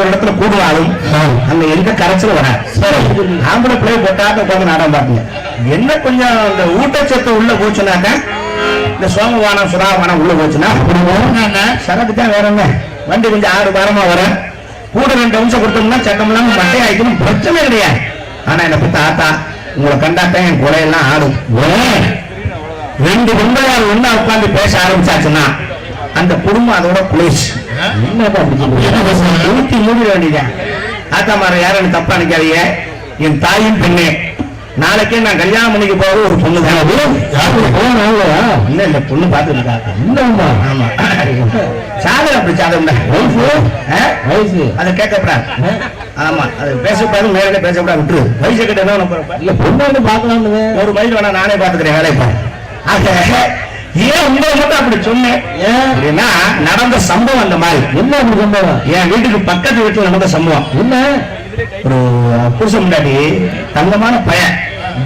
ஒரு இடத்துல கூடுவாலும் அங்க எந்த கரைச்சலும் வராது. ஆம்பளை பிள்ளை போட்டாக்க உட்காந்து நாடகம் பாருங்க. என்ன கொஞ்சம் இந்த ஊட்டச்சத்து உள்ள போச்சுனாக்க இந்த சோமவானம் சுறாவானம் உள்ள போச்சுன்னா சரக்கு தான் வேற என்ன? வண்டி கொஞ்சம் ஆறு வாரமா வர கூட ரெண்டு அம்சம் கொடுத்தோம்னா சட்டம் இல்லாம மட்டை ஆயிக்கணும் பிரச்சனை கிடையாது. ஆனா என்ன பத்தி ஆத்தா உங்களை கண்டாத்தான் என் கொலையெல்லாம் ஆடும்? ரெண்டு பொம்பளையார் ஒண்ணா உட்கார்ந்து பேச ஆரம்பிச்சாச்சுன்னா அந்த குடும்பம் அதோட குளிர்ச்சி. ஊத்தி மூடிட வேண்டியதான் ஆத்தா மாற யாரும் தப்பா நினைக்காதீங்க என் தாயும் பெண்ணே நாளைக்கே நான் கல்யாணம் பண்ணிக்க போறது ஒரு பொண்ணு இல்ல இல்ல பொண்ணு பார்த்து இருக்காங்க ஆமா சாதம் அப்படி சாதகம் தான் வயசு அதை கேட்கப்படாது ஆமா அது பேசக்கூடாது நேரடியாக பேசக்கூடாது விட்டுரு வயசு கிட்ட என்ன இல்ல பொண்ணு வந்து பாக்கலாம்னு ஒரு மைல் வேணா நானே பாத்துக்கிறேன் வேலையை பாரு ஆக ஏன் உங்களை மட்டும் அப்படி சொன்னேன்? அப்படின்னா நடந்த சம்பவம் அந்த மாதிரி. என்ன அப்படி சம்பவம்? என் வீட்டுக்கு பக்கத்து வீட்டுல நடந்த சம்பவம். என்ன? ஒரு புருஷன் முன்னாடி தங்கமான பையன்.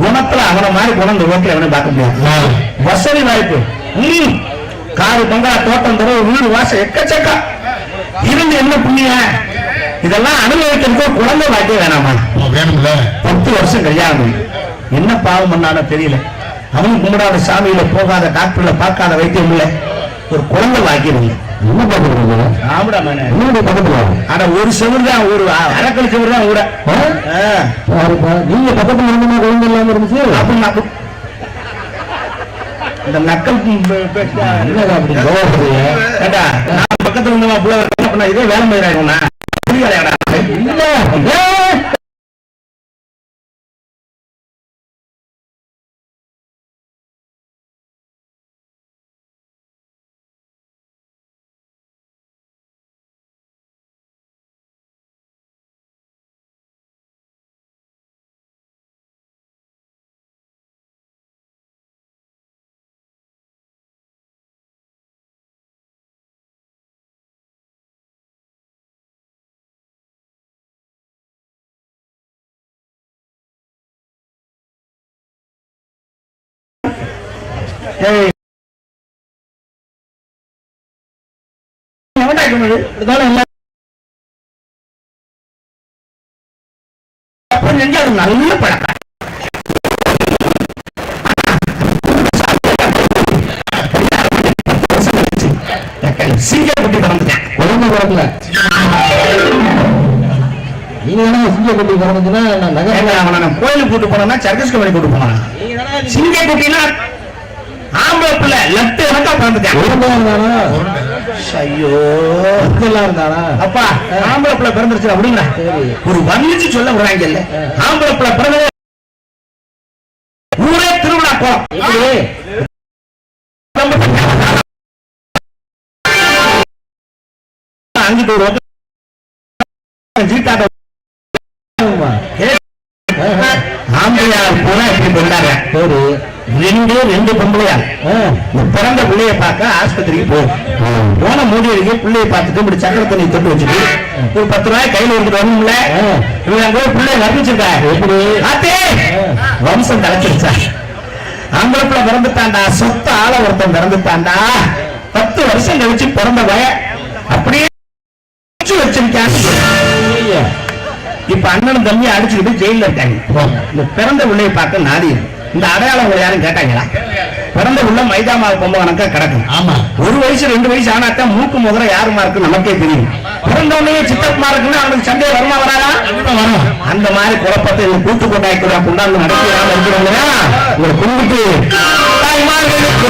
குணத்துல அவன மாதிரி குணம் இந்த ரோட்ல எவனையும் பார்க்க முடியாது. வசதி வாய்ப்பு. காரு பங்களா தோட்டம் தர வீடு வாசம் எக்கச்சக்கா. இருந்து என்ன புண்ணிய இதெல்லாம் அனுபவிக்கிறதுக்கு குழந்தை வாக்கிய வேணாமா? பத்து வருஷம் கல்யாணம். என்ன பாவம் பண்ணானோ தெரியல. அவனும் கும்பிடாத சாமியில போகாத டாக்டர்ல பார்க்காத வைத்தியம் இல்ல. ஒரு குழந்தை பக்கத்துல ஆனா ஒரு செவரு தான் அரைக்கல் செவரு தான் நீங்க பக்கத்துல இருந்தமா குழந்தை இல்லாம இருந்துச்சு? அப்ப நான் அப்ப- இந்த நக்கல் பக்கத்துல இதே வேலை மயிராயிடும்னா புரியலையாடா இல்ல நல்ல பழக்கம். சீக்கிரம் வந்துட்டேன் குழந்தை பிறக்கல நீங்க தானே சிங்க கட்டி பிறந்துச்சுன்னா நான் நகை கோயிலுக்கு கூட்டு போனா சர்க்கஸ் கம்பெனி கூட்டு போனா சிங்க குட்டினா ஆம்பளை பிள்ளை லெப்ட் எனக்கா பிறந்துட்டேன். குழந்தையா இருந்தானா? ஐயோ. எல்லாம் இருந்தானா? அப்பா ஆம்பளை பிள்ளை பிறந்துருச்சு அப்படிங்களா? சரி. ஒரு வர்ணிச்சு சொல்ல விடுறாங்கல்ல ஆம்பளை பிள்ளை பிறந்தது ஊரே திருவிழா போறோம் அங்கிட்டு ஒரு கொண்டாடுற சரி. ரெண்டு. இந்த பிறந்த பிள்ளைய பார்க்க ஆஸ்பத்திரிக்கு போகும் போன மூடி பிள்ளைய பார்த்துட்டு இப்படி சக்கரை தண்ணி தொட்டு வச்சுட்டு ஒரு பத்து ரூபாய் கையில எடுத்துட்டு வரணும்ல? போய் பிள்ளைய வர்ணிச்சிருக்கா எப்படி? ஆத்தே! வம்சம் தலைச்சிருச்சா ஆம்பளை பிள்ளை பிறந்துட்டான்டா சொத்த ஆள ஒருத்தன் பிறந்துட்டான்டா. பத்து வருஷம் கழிச்சு பிறந்த பய. அப்படியே இப்ப அண்ணனும் தம்பி அடிச்சுக்கிட்டு ஜெயில இருக்காங்க. இந்த பிறந்த பிள்ளைய பார்க்க நாதி இந்த அடையாளங்கள் யாரும் கேட்டாங்களா? பிறந்த உள்ள மைதா மாவு பொம்மை கணக்கா கிடக்கும். ஆமா. ஒரு வயசு ரெண்டு வயசு ஆனாத்தான் மூக்கு முதல்ல யாருமா இருக்கு நமக்கே தெரியும். பிறந்தவனே சித்தப்பா இருக்குன்னா அவனுக்கு சந்தேகம் வருமா வராதா? வரும். அந்த மாதிரி குழப்பத்தை இந்த கூட்டு கொண்டாய் கூட கொண்டாந்து நடத்தி இருக்கிறவங்க உங்களை கும்பிட்டு தாய்மார்களுக்கு